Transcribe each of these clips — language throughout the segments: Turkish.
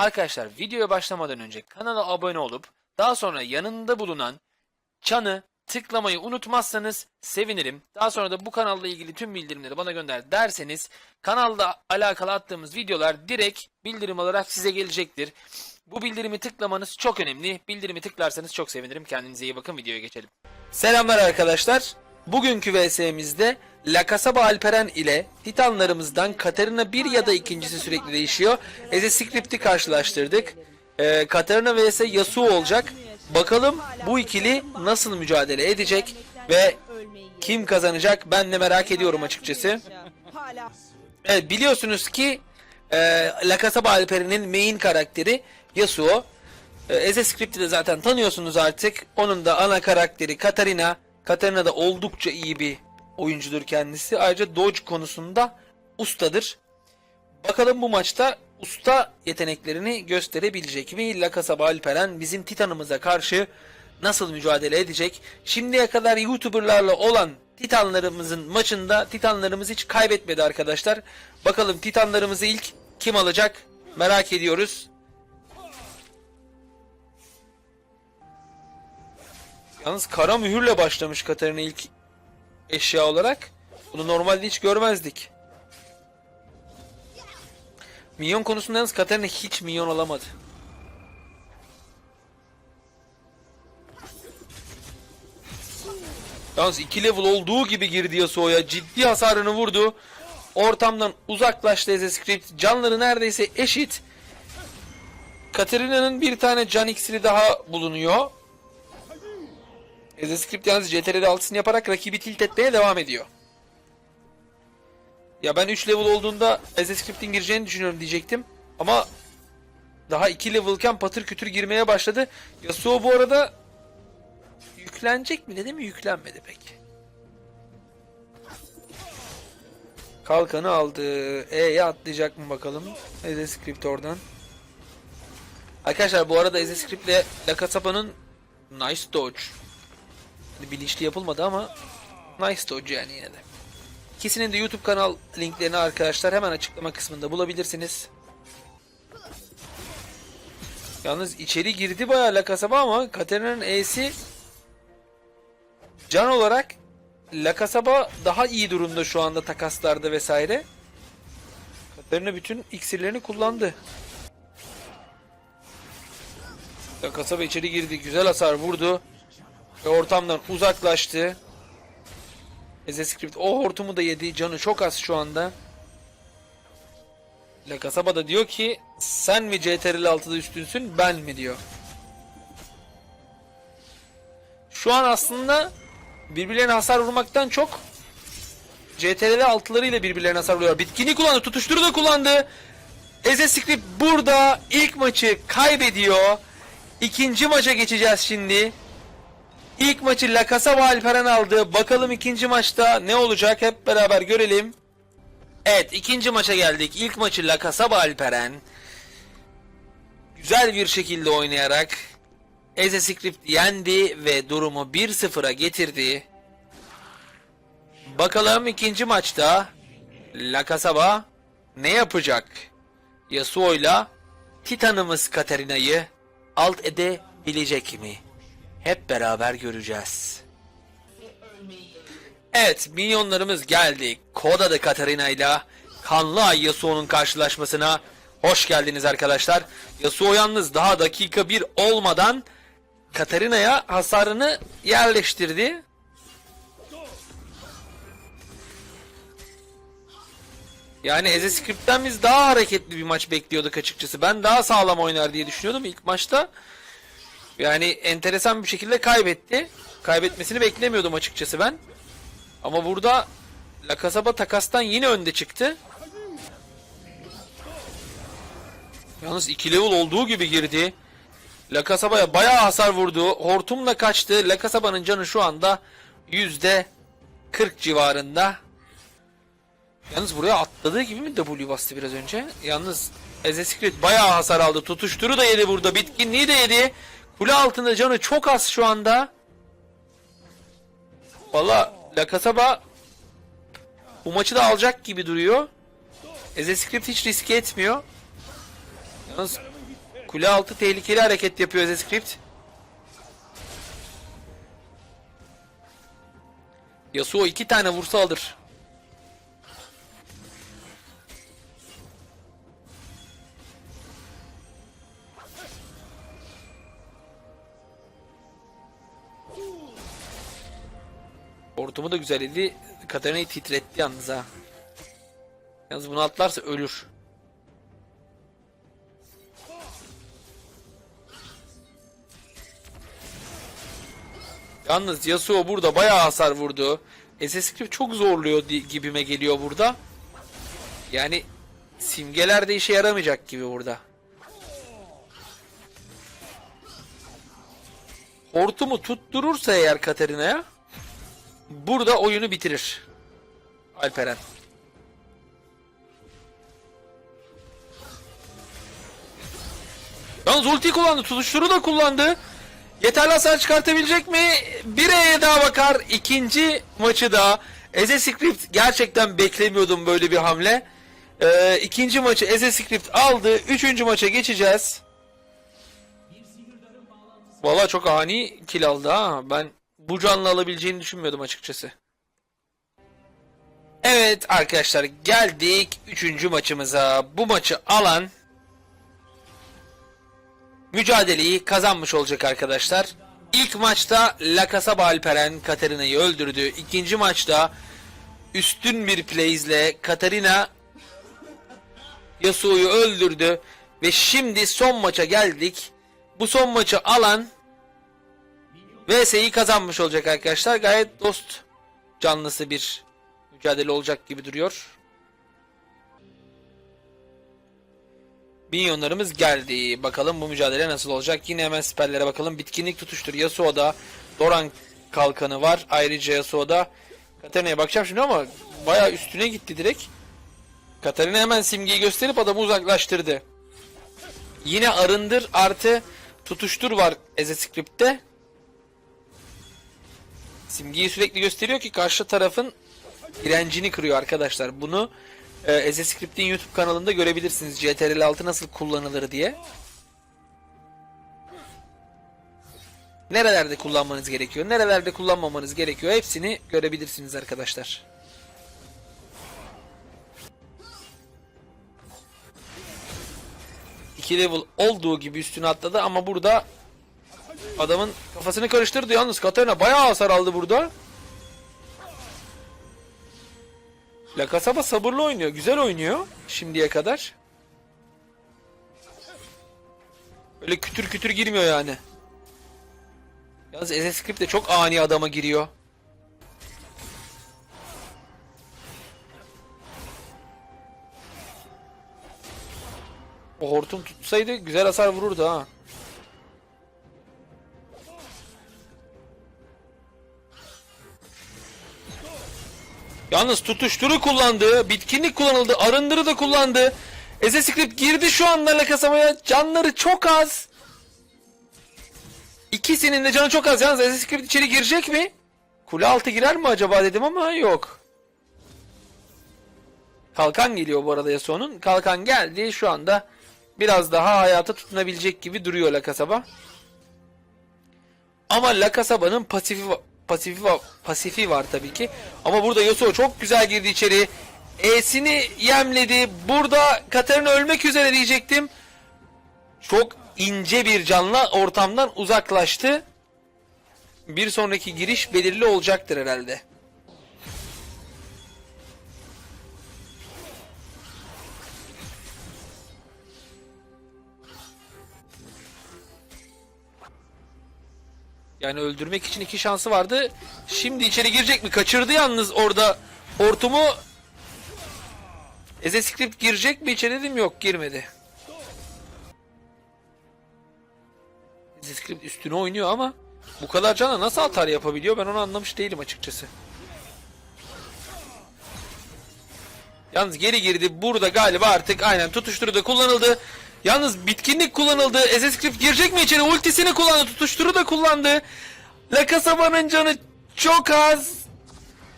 Arkadaşlar videoya başlamadan önce kanala abone olup daha sonra yanında bulunan çanı tıklamayı unutmazsanız sevinirim. Daha sonra da bu kanalla ilgili tüm bildirimleri bana gönder derseniz kanalda alakalı attığımız videolar direkt bildirim olarak size gelecektir. Bu bildirimi tıklamanız çok önemli. Bildirimi tıklarsanız çok sevinirim. Kendinize iyi bakın videoya geçelim. Selamlar arkadaşlar. Bugünkü VS'mizde La Casaba Alperen ile Titanlarımızdan Katarina 1 ya da ikincisi sürekli değişiyor. Eze Script'i karşılaştırdık. Ee, Katarina vs Yasuo olacak. Bakalım bu ikili nasıl mücadele edecek ve kim kazanacak ben de merak ediyorum açıkçası. Evet biliyorsunuz ki e, La Casaba Alperen'in main karakteri Yasuo. E, Eze Script'i de zaten tanıyorsunuz artık. Onun da ana karakteri Katarina. Katarina da oldukça iyi bir oyuncudur kendisi. Ayrıca Dodge konusunda ustadır. Bakalım bu maçta usta yeteneklerini gösterebilecek mi? La Casaba Alperen bizim Titan'ımıza karşı nasıl mücadele edecek? Şimdiye kadar YouTuber'larla olan Titanlarımızın maçında Titanlarımız hiç kaybetmedi arkadaşlar. Bakalım Titanlarımızı ilk kim alacak? Merak ediyoruz. Yalnız kara mühürle başlamış Katarina ilk eşya olarak. Bunu normalde hiç görmezdik. Minyon konusunda yalnız Katarina hiç minyon alamadı. Yalnız 2 level olduğu gibi girdi Yasuo'ya. Ciddi hasarını vurdu. Ortamdan uzaklaştı Eze Script. Canları neredeyse eşit. Katarina'nın bir tane can iksiri daha bulunuyor. Eze Script yalnız CTRL altısını yaparak rakibi tilt etmeye devam ediyor. Ya ben 3 level olduğunda Eze Script'in gireceğini düşünüyorum diyecektim. Ama daha 2 level'ken patır kütür girmeye başladı. Yasuo bu arada yüklenecek mi dedi mi yüklenmedi pek. Kalkanı aldı. E'ye atlayacak mı bakalım. Eze Script oradan. Arkadaşlar bu arada Eze Script ile La Casaba'nın nice dodge. Bilinçli yapılmadı ama nice dodge yani yine de. İkisinin de YouTube kanal linklerini arkadaşlar hemen açıklama kısmında bulabilirsiniz. Yalnız içeri girdi bayağı La Casaba ama Katarina'nın E'si can olarak La Casaba daha iyi durumda şu anda takaslarda vesaire. Katarina bütün iksirlerini kullandı. La Casaba içeri girdi. Güzel hasar vurdu. Ve ortamdan uzaklaştı. Eze Script o hortumu da yedi. Canı çok az şu anda. La Casaba da diyor ki sen mi CTRL 6'da üstünsün ben mi diyor. Şu an aslında birbirlerine hasar vurmaktan çok CTRL 6'larıyla birbirlerine hasar vuruyor. Bitkini kullandı, tutuşturu da kullandı. Eze Script burada ilk maçı kaybediyor. İkinci maça geçeceğiz şimdi. İlk maçı La Casaba Alperen aldı. Bakalım ikinci maçta ne olacak hep beraber görelim. Evet ikinci maça geldik. İlk maçı La Casaba Alperen güzel bir şekilde oynayarak Eze Script yendi ve durumu 1-0'a getirdi. Bakalım ikinci maçta La Casaba ne yapacak? Yasuo'yla Titanımız Katarina'yı alt edebilecek mi? Hep beraber göreceğiz. Evet, minyonlarımız geldi. Koda'da Katarina ile Kanlı Ay Yasuo'nun karşılaşmasına hoş geldiniz arkadaşlar. Yasuo yalnız daha dakika bir olmadan Katarina'ya hasarını yerleştirdi. Yani Eze Script'ten biz daha hareketli bir maç bekliyorduk açıkçası. Ben daha sağlam oynar diye düşünüyordum ilk maçta. Yani enteresan bir şekilde kaybetti. Kaybetmesini beklemiyordum açıkçası ben. Ama burada La Casaba takastan yine önde çıktı. Yalnız 2 level olduğu gibi girdi. La Casaba'ya bayağı hasar vurdu. Hortumla kaçtı. La Casaba'nın canı şu anda yüzde 40 civarında. Yalnız buraya atladığı gibi mi W bastı biraz önce? Yalnız Eze bayağı hasar aldı. Tutuşturu da yedi burada. Bitkinliği de yedi. Kule altında canı çok az şu anda. Valla La Casaba bu maçı da alacak gibi duruyor. Eze Script hiç riske etmiyor. Yalnız Kule altı tehlikeli hareket yapıyor Zescript. Yasuo iki tane vursa alır. Hortumu da güzel idi. Katarina'yı titretti yalnız ha. Yalnız bunu atlarsa ölür. Yalnız Yasuo burada bayağı hasar vurdu. SS çok zorluyor gibime geliyor burada. Yani simgeler de işe yaramayacak gibi burada. Hortumu tutturursa eğer Katarina'ya burada oyunu bitirir. Alperen. Yalnız ulti kullandı. Tutuşturu da kullandı. Yeterli hasar çıkartabilecek mi? Bir E'ye daha bakar. İkinci maçı da. Eze Script gerçekten beklemiyordum böyle bir hamle. Ee, ikinci maçı Eze Script aldı. Üçüncü maça geçeceğiz. Valla çok ani kill aldı ha. Ben bu canlı alabileceğini düşünmüyordum açıkçası. Evet arkadaşlar geldik üçüncü maçımıza. Bu maçı alan mücadeleyi kazanmış olacak arkadaşlar. İlk maçta La Casaba Alperen öldürdü. İkinci maçta üstün bir plays'le Katarina Yasuo'yu öldürdü. Ve şimdi son maça geldik. Bu son maçı alan VS'yi kazanmış olacak arkadaşlar. Gayet dost canlısı bir mücadele olacak gibi duruyor. Minyonlarımız geldi. Bakalım bu mücadele nasıl olacak. Yine hemen siperlere bakalım. Bitkinlik tutuştur. Yasuo'da Doran kalkanı var. Ayrıca Yasuo'da Katarina'ya bakacağım şimdi ama bayağı üstüne gitti direkt. Katarina hemen simgeyi gösterip adamı uzaklaştırdı. Yine arındır artı tutuştur var Eze. Simgeyi sürekli gösteriyor ki karşı tarafın direncini kırıyor arkadaşlar. Bunu e, Eze Script'in YouTube kanalında görebilirsiniz. CTRL 6 nasıl kullanılır diye. Nerelerde kullanmanız gerekiyor, nerelerde kullanmamanız gerekiyor hepsini görebilirsiniz arkadaşlar. İki level olduğu gibi üstüne atladı ama burada adamın kafasını karıştırdı yalnız Katarina bayağı hasar aldı burada. La Casaba sabırlı oynuyor. Güzel oynuyor şimdiye kadar. Öyle kütür kütür girmiyor yani. Yalnız SS Script de çok ani adama giriyor. O hortum tutsaydı güzel hasar vururdu ha. Yalnız tutuşturu kullandı, bitkinlik kullanıldı, arındırı da kullandı. Eze Script girdi şu anda La Casama'ya. Canları çok az. İkisinin de canı çok az. Yalnız Eze Script içeri girecek mi? Kule altı girer mi acaba dedim ama yok. Kalkan geliyor bu arada Yasuo'nun. Kalkan geldi şu anda biraz daha hayata tutunabilecek gibi duruyor La Casaba. Ama La Casaba'nın pasifi pasifi va- pasifi var tabii ki. Ama burada Yasuo çok güzel girdi içeri. E'sini yemledi. Burada Katarina ölmek üzere diyecektim. Çok ince bir canla ortamdan uzaklaştı. Bir sonraki giriş belirli olacaktır herhalde. Yani öldürmek için iki şansı vardı. Şimdi içeri girecek mi? Kaçırdı yalnız orada hortumu. Eze Script girecek mi içeri dedim yok girmedi. Eze Script üstüne oynuyor ama bu kadar cana nasıl atar yapabiliyor ben onu anlamış değilim açıkçası. Yalnız geri girdi. Burada galiba artık aynen tutuşturu da kullanıldı. Yalnız bitkinlik kullanıldı. SS Script girecek mi içeri? Ultisini kullandı. Tutuşturu da kullandı. La canı çok az.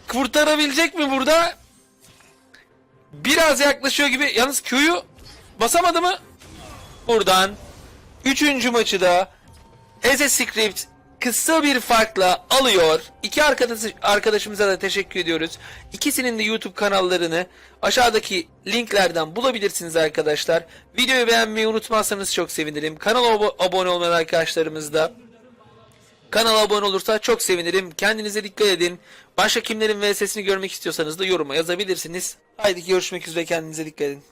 Kurtarabilecek mi burada? Biraz yaklaşıyor gibi. Yalnız Q'yu basamadı mı? Buradan Üçüncü maçı da Eze Script kısa bir farkla alıyor. İki arkadaş, arkadaşımıza da teşekkür ediyoruz. İkisinin de YouTube kanallarını aşağıdaki linklerden bulabilirsiniz arkadaşlar. Videoyu beğenmeyi unutmazsanız çok sevinirim. Kanala abo- abone olmayan arkadaşlarımız da kanala abone olursa çok sevinirim. Kendinize dikkat edin. Başka kimlerin VS'sini görmek istiyorsanız da yoruma yazabilirsiniz. Haydi görüşmek üzere kendinize dikkat edin.